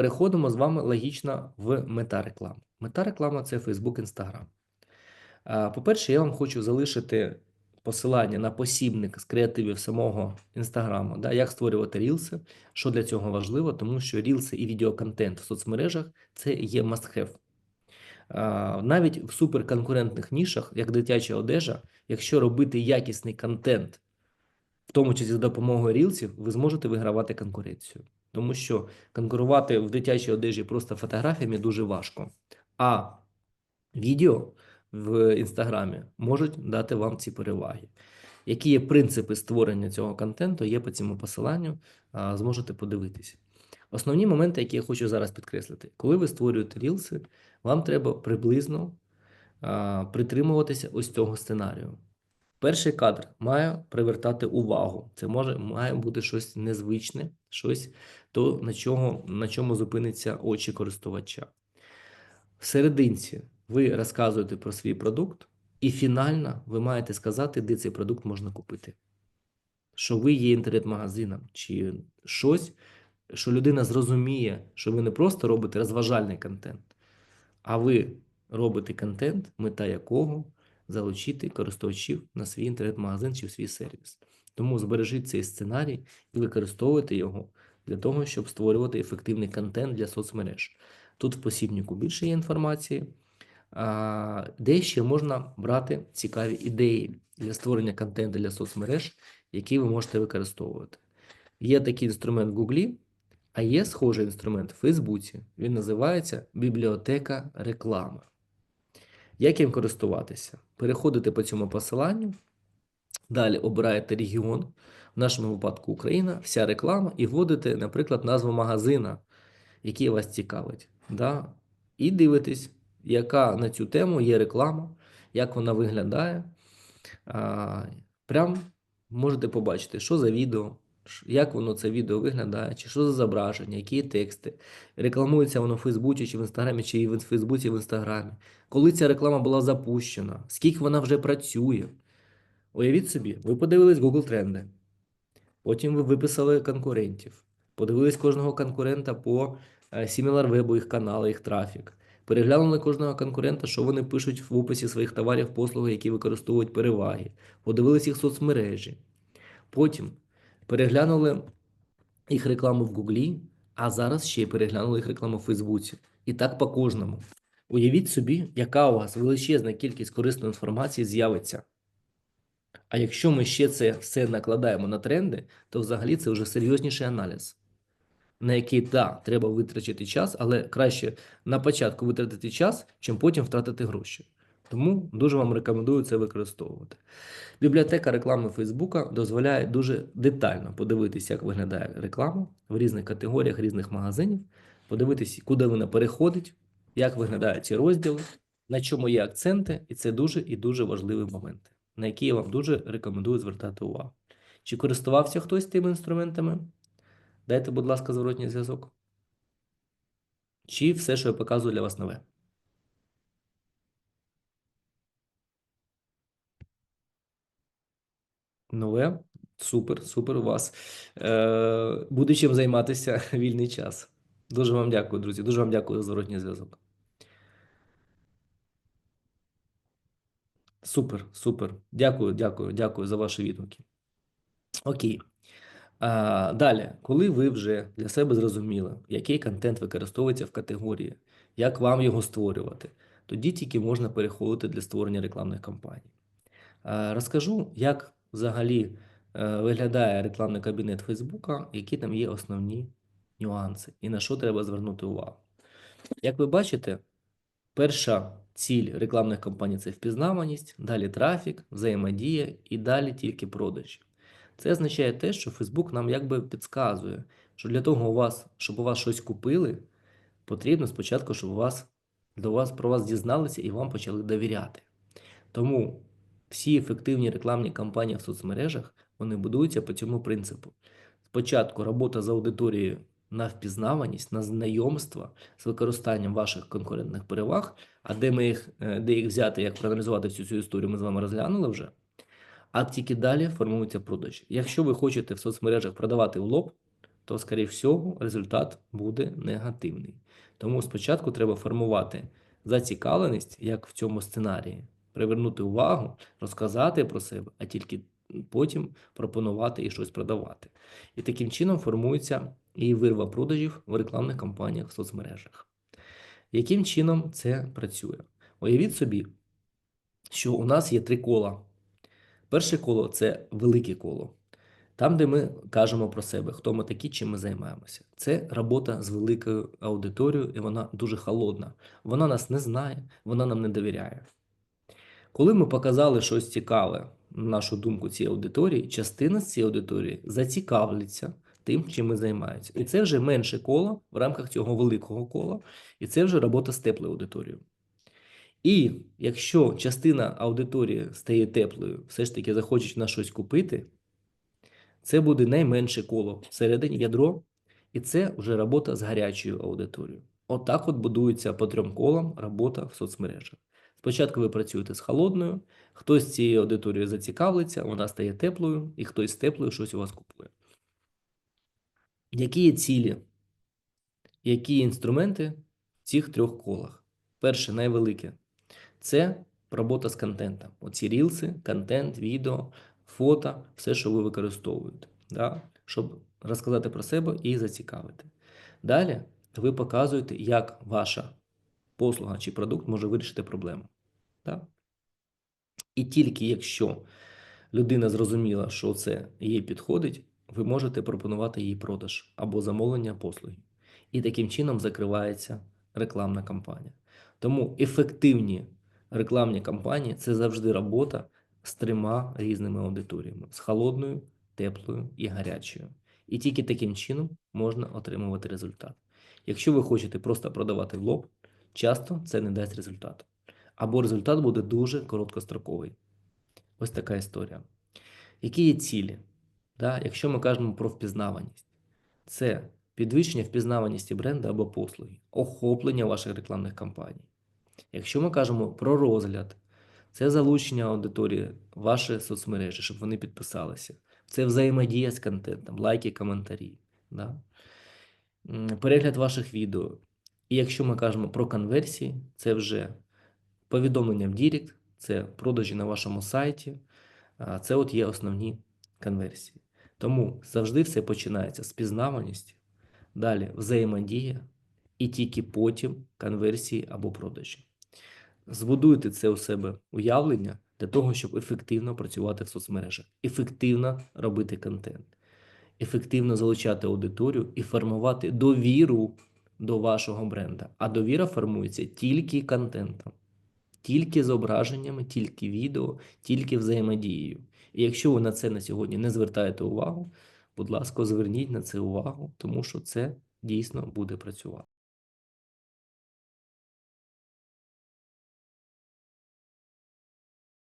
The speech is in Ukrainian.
переходимо з вами логічно в мета реклами. Мета реклама це Facebook, Instagram. По-перше, я вам хочу залишити посилання на посібник з креативів самого Інстаграму, да, як створювати рілси, що для цього важливо, тому що рілси і відеоконтент в соцмережах це є must-have. Навіть в суперконкурентних нішах, як дитяча одежа, якщо робити якісний контент, в тому числі за допомогою рілсів, ви зможете вигравати конкуренцію. Тому що конкурувати в дитячій одежі просто фотографіями дуже важко. А відео в інстаграмі можуть дати вам ці переваги. Які є принципи створення цього контенту, є по цьому посиланню, зможете подивитися. Основні моменти, які я хочу зараз підкреслити, коли ви створюєте рілси, вам треба приблизно притримуватися ось цього сценарію. Перший кадр має привертати увагу. Це може має бути щось незвичне, щось то, на, чого, на чому зупиниться очі користувача. В серединці ви розказуєте про свій продукт, і фінально ви маєте сказати, де цей продукт можна купити. Що ви є інтернет-магазином, чи щось, що людина зрозуміє, що ви не просто робите розважальний контент, а ви робите контент, мета якого залучити користувачів на свій інтернет-магазин чи в свій сервіс. Тому збережіть цей сценарій і використовуйте його для того, щоб створювати ефективний контент для соцмереж. Тут в посібнику більше є інформації, де ще можна брати цікаві ідеї для створення контенту для соцмереж, які ви можете використовувати. Є такий інструмент в Гуглі, а є схожий інструмент в Фейсбуці. Він називається Бібліотека реклами. Як їм користуватися? Переходите по цьому посиланню, далі обираєте регіон, в нашому випадку Україна, вся реклама, і вводите, наприклад, назву магазина, який вас цікавить. Да? І дивитесь, яка на цю тему є реклама, як вона виглядає. Прям можете побачити, що за відео, як воно це відео виглядає, чи що за зображення, які тексти. Рекламується воно в Фейсбуці, чи в Інстаграмі, чи в Фейсбуці, в Інстаграмі. Коли ця реклама була запущена, скільки вона вже працює. Уявіть собі, ви подивились Google тренди, потім ви виписали конкурентів, подивились кожного конкурента по е, SimilarWeb, їх канали, їх трафік. Переглянули кожного конкурента, що вони пишуть в описі своїх товарів, послуги, які використовують переваги. Подивились їх соцмережі. Потім переглянули їх рекламу в Гуглі, а зараз ще й переглянули їх рекламу в Фейсбуці. І так по кожному. Уявіть собі, яка у вас величезна кількість корисної інформації з'явиться. А якщо ми ще це все накладаємо на тренди, то взагалі це вже серйозніший аналіз, на який так, треба витрачати час, але краще на початку витратити час, чим потім втратити гроші. Тому дуже вам рекомендую це використовувати. Бібліотека реклами Фейсбука дозволяє дуже детально подивитися, як виглядає реклама в різних категоріях різних магазинів, подивитися, куди вона переходить, як виглядають ці розділи, на чому є акценти, і це дуже і дуже важливі моменти, на які я вам дуже рекомендую звертати увагу. Чи користувався хтось тими інструментами? Дайте, будь ласка, зворотній зв'язок. Чи все, що я показую для вас нове? Нове? Супер, супер у вас. Е, буде чим займатися вільний час. Дуже вам дякую, друзі. Дуже вам дякую за зворотній зв'язок. Супер, супер. Дякую, дякую, дякую за ваші відгуки. Окей. А, далі, коли ви вже для себе зрозуміли, який контент використовується в категорії, як вам його створювати, тоді тільки можна переходити для створення рекламних кампаній. А, розкажу, як взагалі е, виглядає рекламний кабінет Фейсбука, які там є основні нюанси і на що треба звернути увагу. Як ви бачите, перша ціль рекламних кампаній це впізнаваність, далі трафік, взаємодія і далі тільки продажі. Це означає те, що Facebook нам якби підказує, що для того у вас, щоб у вас щось купили, потрібно спочатку, щоб у вас, до вас про вас дізналися і вам почали довіряти. Тому всі ефективні рекламні кампанії в соцмережах вони будуються по цьому принципу. Спочатку робота з аудиторією на впізнаваність, на знайомство з використанням ваших конкурентних переваг, а де ми їх, е, де їх взяти, як проаналізувати всю цю історію, ми з вами розглянули вже. А тільки далі формуються продажі. Якщо ви хочете в соцмережах продавати в лоб, то, скоріше всього, результат буде негативний. Тому спочатку треба формувати зацікавленість, як в цьому сценарії, привернути увагу, розказати про себе, а тільки потім пропонувати і щось продавати. І таким чином формується і вирва продажів в рекламних кампаніях в соцмережах. Яким чином це працює? Уявіть собі, що у нас є три кола. Перше коло це велике коло. Там, де ми кажемо про себе, хто ми такі, чим ми займаємося. Це робота з великою аудиторією, і вона дуже холодна. Вона нас не знає, вона нам не довіряє. Коли ми показали щось цікаве, на нашу думку, цій аудиторії, частина з цієї аудиторії зацікавляться тим, чим ми займаємося. І це вже менше коло в рамках цього великого кола, і це вже робота з теплою аудиторією. І якщо частина аудиторії стає теплою, все ж таки захочуть на щось купити, це буде найменше коло всередині ядро, і це вже робота з гарячою аудиторією. Отак от будується по трьом колам робота в соцмережах. Спочатку ви працюєте з холодною, хтось з цієї аудиторії зацікавиться, вона стає теплою, і хтось з теплою щось у вас купує. Які є цілі? Які є інструменти в цих трьох колах? Перше, найвелике це робота з контентом. Оці рілси, контент, відео, фото, все, що ви використовуєте, да? щоб розказати про себе і зацікавити. Далі ви показуєте, як ваша послуга чи продукт може вирішити проблему. Да? І тільки якщо людина зрозуміла, що це їй підходить, ви можете пропонувати їй продаж або замовлення послуги. І таким чином закривається рекламна кампанія. Тому ефективні рекламні кампанії це завжди робота з трьома різними аудиторіями: з холодною, теплою і гарячою. І тільки таким чином можна отримувати результат. Якщо ви хочете просто продавати в лоб, часто це не дасть результату. Або результат буде дуже короткостроковий. Ось така історія. Які є цілі? Да? Якщо ми кажемо про впізнаваність, це підвищення впізнаваності бренду або послуги, охоплення ваших рекламних кампаній. Якщо ми кажемо про розгляд, це залучення аудиторії ваші соцмережі, щоб вони підписалися. Це взаємодія з контентом, лайки, коментарі. Да? Перегляд ваших відео. І якщо ми кажемо про конверсії, це вже повідомлення в Дірект, це продажі на вашому сайті. Це от є основні конверсії. Тому завжди все починається з пізнаваності, далі взаємодія, і тільки потім конверсії або продажі. Збудуйте це у себе уявлення для того, щоб ефективно працювати в соцмережах, ефективно робити контент, ефективно залучати аудиторію і формувати довіру до вашого бренда. А довіра формується тільки контентом, тільки зображеннями, тільки відео, тільки взаємодією. І якщо ви на це на сьогодні не звертаєте увагу, будь ласка, зверніть на це увагу, тому що це дійсно буде працювати.